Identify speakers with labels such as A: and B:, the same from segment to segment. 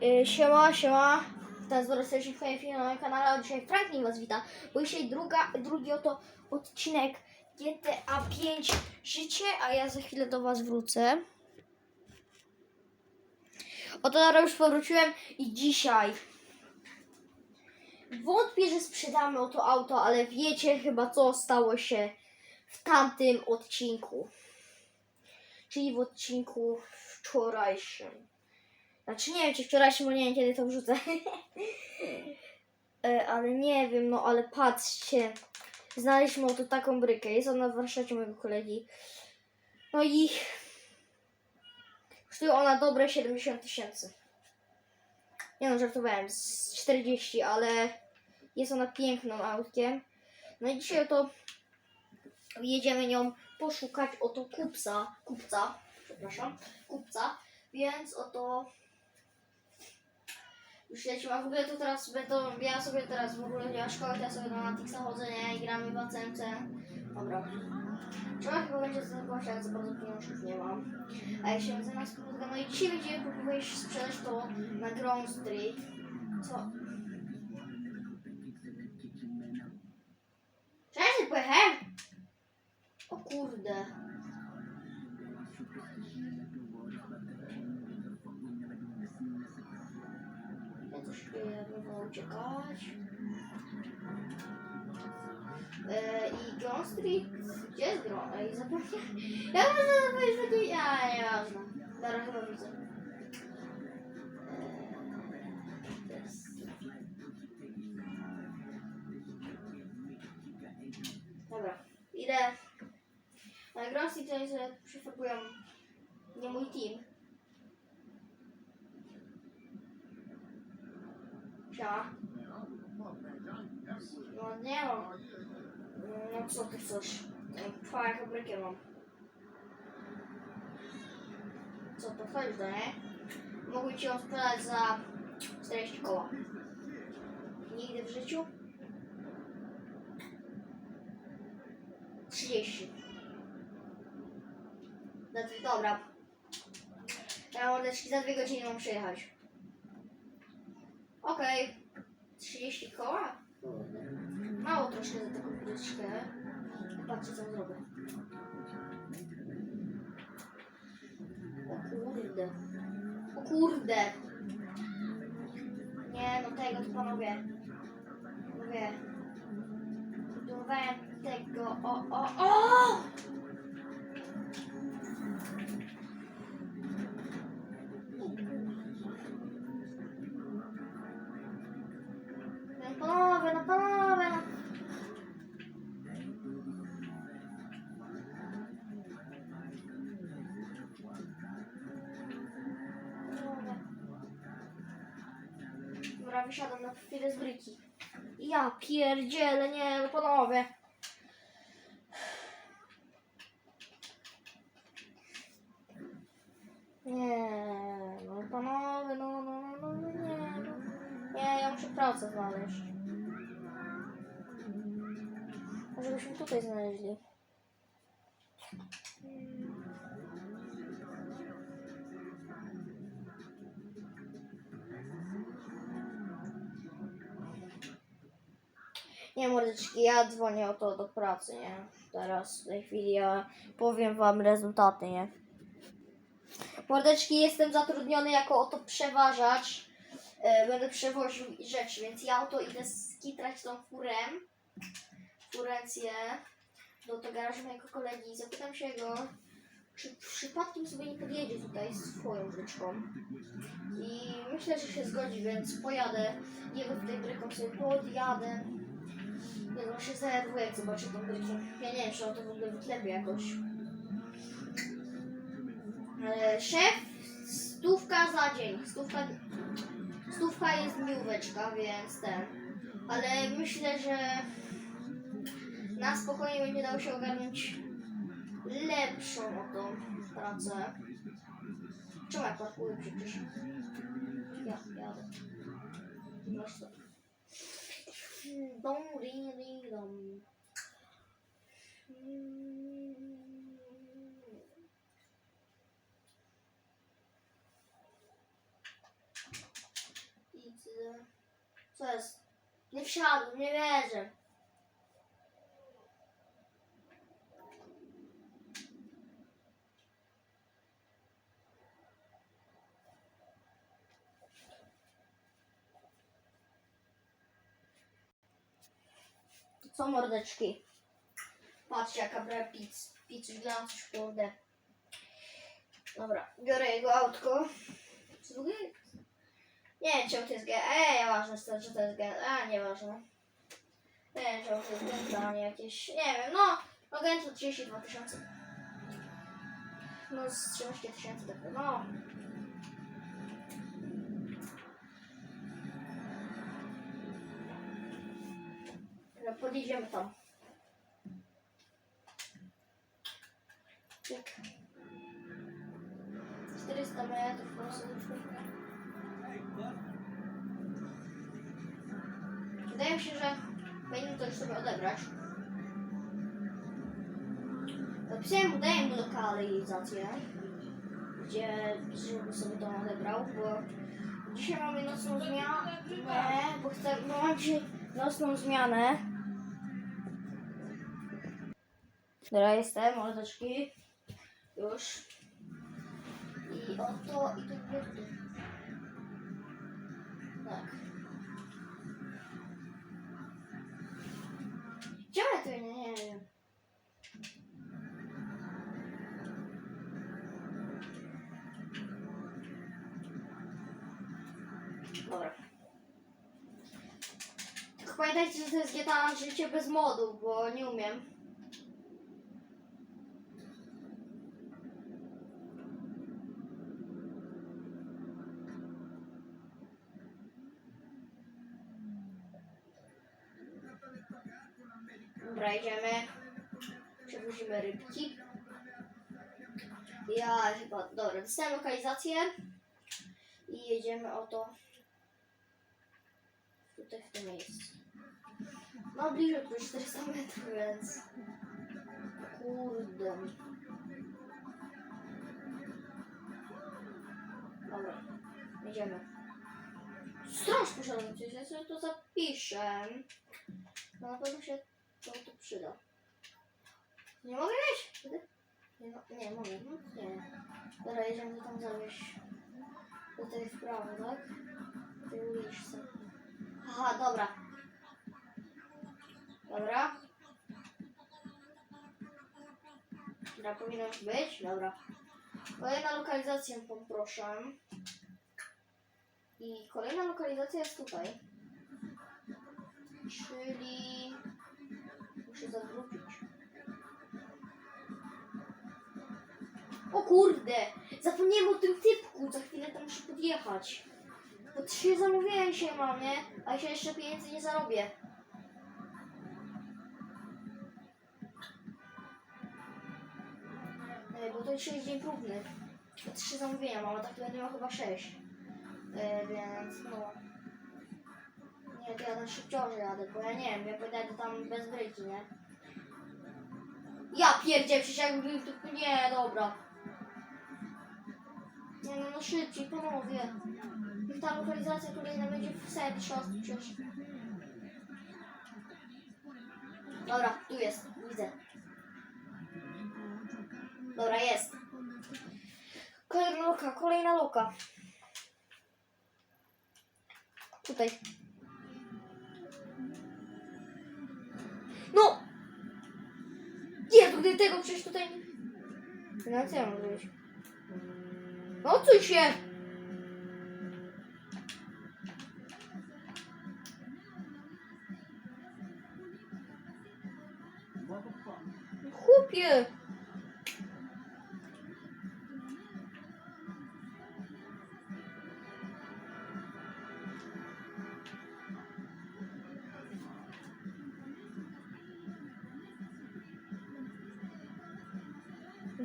A: Yy, siema, siema. Witam serdecznie w kolejnym filmie na moim kanale, dzisiaj Franklin was wita, bo dzisiaj druga, drugi oto odcinek GTA 5 Życie, a ja za chwilę do was wrócę. Oto teraz już powróciłem i dzisiaj wątpię, że sprzedamy oto auto, ale wiecie chyba co stało się w tamtym odcinku. Czyli w odcinku wczorajszym. Znaczy nie wiem, czy wczorajszym, bo nie wiem, kiedy to wrzucę. E, ale nie wiem, no ale patrzcie. Znaleźliśmy oto taką brykę. Jest ona w warsztacie mojego kolegi. No i kosztuje ona dobre 70 tysięcy. Nie no, żartowałem, z 40, ale jest ona piękną autkiem. No i dzisiaj oto jedziemy nią poszukać oto kupca, kupca, przepraszam, kupca, więc oto już lecimy, a w ogóle to teraz będą, ja sobie teraz w ogóle nie mam szkoły, ja sobie na Natix chodzę, nie, i gramy w ACMC. Dobra. Trzeba chyba będzie zgłaszać, za bardzo pieniążków nie mam. A jak się zamiast krótka, no i dzisiaj będziemy próbować sprzedać to na Ground Street. Co? Cześć, pojechałem! O kurde. Wolno uciekać. E, I Ground Street? Gdzie jest Ground? Ej, zapomniałem. Ja muszę zapomnieć, że nie... Ja, nieważne. Dobra, chyba widzę. E. Dobra, idę. Na Ground Street sobie przyfakują nie mój team. Siema. No nie mam. No co ty chcesz? Twoja fabrykę mam. Co to chodzi nie? Mogę ci ją sprzedać za 40 koła. Nigdy w życiu? 30. Za dwie- Dobra. Ja mordeczki za dwie godziny mam przyjechać. Okej. 30 koła? Mało troszkę za taką podróżkę. Patrzcie co zrobię. O kurde. O kurde. Nie, no tego to panowie. Panowie. Budowałem tego. O, o, o! Wysiadam na chwilę z bryki. Ja pierdzielę, nie, no panowie. Nie, no panowie, no, no, no, no, no nie, no. Nie, ja muszę pracę znaleźć. Może byśmy tutaj znaleźli. Nie, mordeczki, ja dzwonię o to do pracy, nie? Teraz, w tej chwili ja powiem wam rezultaty, nie? Mordeczki, jestem zatrudniony jako oto przeważacz. E, będę przewoził rzeczy, więc ja oto idę skitrać tą furę. Furencję do tego garażu mojego kolegi i zapytam się go, czy przypadkiem sobie nie podjedzie tutaj swoją bryczką. I myślę, że się zgodzi, więc pojadę. Jego tutaj bryką sobie podjadę. No, się zdenerwuję, jak zobaczę tą brykę. Ja nie wiem, czy on to w ogóle wyklepie jakoś. Szef, stówka za dzień. Stówka, stówka jest miłóweczka, więc ten. Ale myślę, że na spokojnie będzie dało się ogarnąć lepszą o tą pracę. Czemu ja parkuję przecież? Ja, jadę. Masz to. bom ring ring dom. isso Sus. nem pişirdin? nem vereceğim? Co mordeczki? Patrzcie jaka bra pizz. Pizz dla coś kurde. Dobra, biorę jego autko. Co? Nie wiem, czemu to jest G. Ej, ważne jest to, że to jest G. A, nieważne. Nie wiem, czemu to jest G, jakieś... Nie wiem, no. Gento 32 tysiące. No z 13 tysięcy tak, no. No, podjedziemy tam. Cyk. 400 metrów po prostu. Wydaje mi się, że powinien to już sobie odebrać. Zapisałem, udaję mu lokalizację, gdzie żeby sobie to odebrał, bo dzisiaj mamy nocną zmianę, bo chcę, bo mam dzisiaj nocną zmianę. Dobra, jestem, mordeczki. Już. I oto, i tu, i tu. Tak. Gdzie to nie, wiem. Dobra. Tylko pamiętajcie, że to jest GTA życie bez modów, bo nie umiem. Dobra, idziemy. Przewozimy rybki. Ja chyba, dobra, dostałem lokalizację i jedziemy oto tutaj w to miejsce. No bliżej tu 400 metrów, więc kurde. Dobra, jedziemy. Straż posiadający, ja sobie to zapiszę. No na pewno się to, to przyda. Nie mogę? Wtedy? Nie, nie mogę, no nie. Dobra, jedziemy tam zawieźć. Tutaj w prawo, tak? W tej uliczce. Aha, dobra. Dobra. Dobra, powinno już być. Dobra. Kolejna lokalizacja poproszę. I kolejna lokalizacja jest tutaj. Czyli... Muszę zawrócić. O kurde! Zapomniałem o tym typku. Za chwilę tam muszę podjechać. Bo trzy zamówienia dzisiaj mam, nie? A się jeszcze pieniędzy nie zarobię. E, Bo to jest dzień próbny. Trzy zamówienia mam, a tak to będę miał chyba sześć. E, więc no. To ja na szybciorze jadę, bo ja nie wiem, ja pojadę tam bez bryki, nie? Ja pierdziel, przecież jakbym tu... Nie, dobra. Nie no, no szybciej, panowie. Niech ta lokalizacja kolejna będzie w serii siostry przecież. Dobra, tu jest, widzę. Dobra, jest. Kolejna luka, kolejna luka. Tutaj. No! Nie, tutaj tego przecież tutaj... No co ja mam? No co się?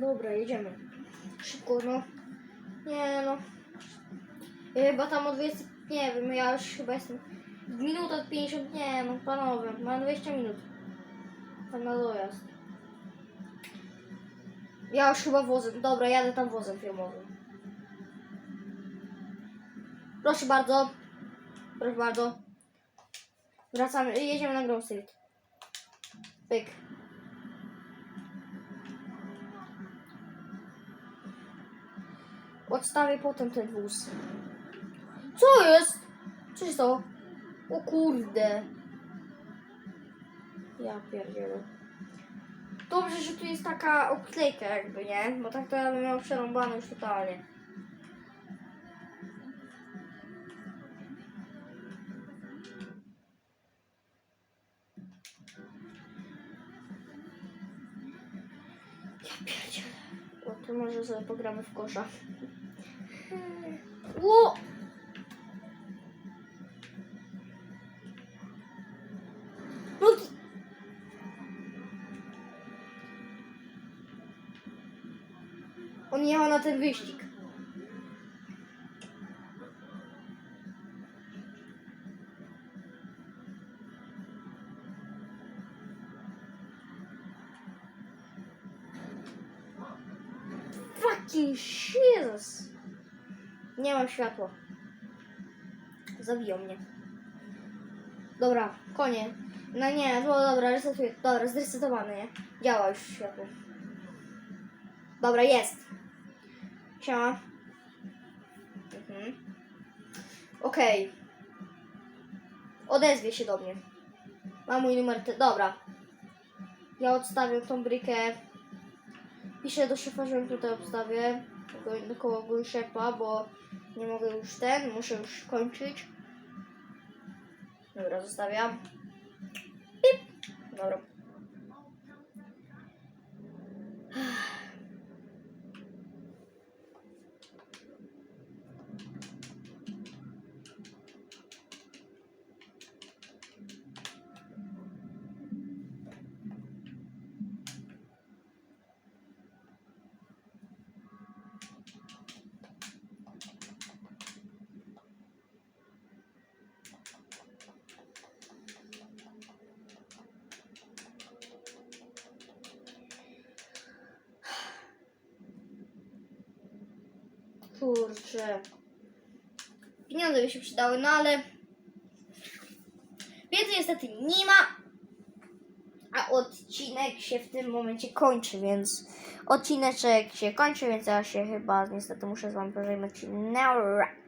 A: Dobra, jedziemy. Szybko, no. Nie no. Ja chyba tam o 20, nie wiem, ja już chyba jestem minuta 50, nie no, panowie, mam 20 minut. Tam na dojazd. Ja już chyba wozem, dobra, jadę tam wozem filmowym. Proszę bardzo. Proszę bardzo. Wracamy, jedziemy na Grove Street. Pyk. Odstawię potem ten wóz. Co jest? Co się stało? O kurde. Ja pierdzielę. Dobrze, że tu jest taka obklejka jakby, nie? Bo tak to ja bym miał przerąbane już totalnie. Ja pierdzielę. O, to może sobie pogramy w kosza. Ło! No ki- On jechał na ten wyścig. Fucking Jesus. Nie mam światła. Zabiją mnie. Dobra, konie. No nie, no dobra, resetuję. Dobra, zresetowany, nie? Działa już światło. Dobra, jest. Siema. Mhm. Okej. Odezwie się do mnie. Ma mój numer. Te... Dobra. Ja odstawię tą brykę. Piszę do szefa, że ją tutaj obstawię. Go- Koło Gulszepa, bo nie mogę już ten. Muszę już kończyć. Dobra, zostawiam. Pip. Dobra. Kurczę. Pieniądze by się przydały, no ale wiedzy niestety nie ma. A odcinek się w tym momencie kończy, więc odcineczek się kończy, więc ja się chyba niestety muszę z wami pożegnać. Nara.